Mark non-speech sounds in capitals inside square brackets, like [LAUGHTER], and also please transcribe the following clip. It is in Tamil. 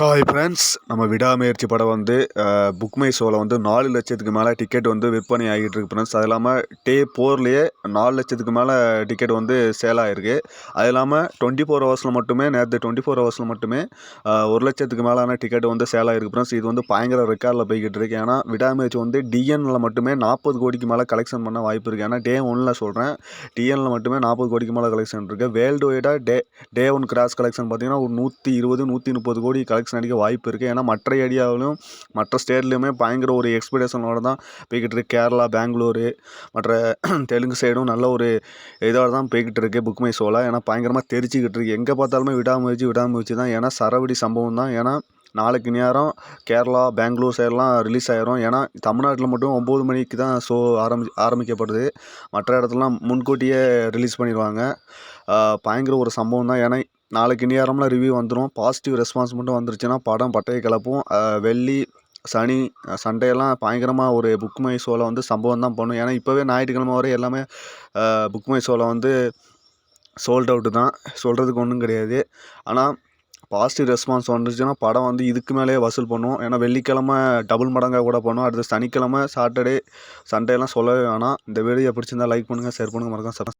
ஹாய் ஃப்ரெண்ட்ஸ் நம்ம விடாமுயற்சி படம் வந்து புக் மை ஷோவில் வந்து நாலு லட்சத்துக்கு மேலே டிக்கெட் வந்து விற்பனை ஆகிட்டு இருக்கு ஃப்ரெண்ட்ஸ் அது இல்லாமல் டே ஃபோர்லேயே நாலு லட்சத்துக்கு மேலே டிக்கெட் வந்து சேல் ஆகிருக்கு. அது இல்லாமல் டுவெண்ட்டி ஃபோர் ஹவர்ஸில் மட்டுமே நேற்று டுவெண்ட்டி ஃபோர் ஹவர்ஸில் மட்டுமே ஒரு லட்சத்துக்கு மேலான டிக்கெட் வந்து சேல் ஆகிருக்கு ஃப்ரெண்ட்ஸ் இது வந்து பயங்கர ரெக்கார்டில் போய்கிட்டு இருக்கு. ஏன்னா விடாமுயற்சி வந்து டிஎன்னில் மட்டுமே நாற்பது கோடிக்கு மேலே கலெக்ஷன் பண்ண வாய்ப்பு இருக்குது ஏன்னா டே ஒன்னில் சொல்கிறேன் டிஎன்னில் மட்டுமே நாற்பது கோடிக்கு மேலே கலெக்ஷன் இருக்குது world வைடாக day day one gross collection பார்த்தீங்கன்னா ஒரு நூற்றி இருபது நூற்றி முப்பது கோடி கலெக்ஷன் அடிக்க வாய்ப்பு இருக்குது ஏன்னா மற்ற ஏரியாவிலும் மற்ற ஸ்டேட்லேயுமே பயங்கர ஒரு எக்ஸ்பெக்டேஷனோட தான் போய்கிட்டு இருக்கு. கேரளா பெங்களூரு மற்ற [CLEARS THROAT] தெலுங்கு சைடும் நல்ல ஒரு இதோட தான் போய்கிட்டு இருக்குது புக் மை ஷோவில் ஏன்னா பயங்கரமாக தெரிச்சிக்கிட்டு இருக்குது எங்கே பார்த்தாலுமே விடாமுயற்சி விடாமுயற்சி தான். ஏன்னா சரவடி சம்பவம் தான். ஏன்னா நாளைக்கு நேரம் கேரளா பெங்களூர் சைடெலாம் ரிலீஸ் ஆயிரும். ஏன்னா தமிழ்நாட்டில் மட்டும் ஒம்பது மணிக்கு தான் ஷோ ஆரம்பி ஆரம்பிக்கப்படுது. மற்ற இடத்துலலாம் முன்கூட்டியே ரிலீஸ் பண்ணிடுவாங்க பயங்கர ஒரு சம்பவம் தான். ஏன்னா நாளைக்கு நேரம்லாம் ரிவ்யூ வந்துடும் பாசிட்டிவ் ரெஸ்பான்ஸ் மட்டும் வந்துருச்சுன்னா படம் பட்டையை கிளப்பும். வெள்ளி சனி சண்டேலாம் பயங்கரமாக ஒரு புக் மை ஷோவில் வந்து சம்பவம் தான் பண்ணும். ஏன்னா இப்போவே ஞாயிற்றுக்கிழமை வரை எல்லாமே புக் மை ஷோவில் வந்து சோல்ட் அவுட்டு தான். சொல்கிறதுக்கு ஒன்றும் கிடையாது. ஆனால் பாசிட்டிவ் ரெஸ்பான்ஸ் வந்துச்சுன்னா படம் வந்து இதுக்கு மேலேயே வசூல் பண்ணும். ஏன்னா வெள்ளிக்கிழமை டபுள் மடங்காக கூட பண்ணும். அடுத்து சனிக்கிழமை சாட்டர்டே சண்டேலாம் சொல்லவே வேணாம். இந்த வீடியோ பிடிச்சிருந்தா லைக் பண்ணுங்கள் ஷேர் பண்ணுங்கள் மறக்காம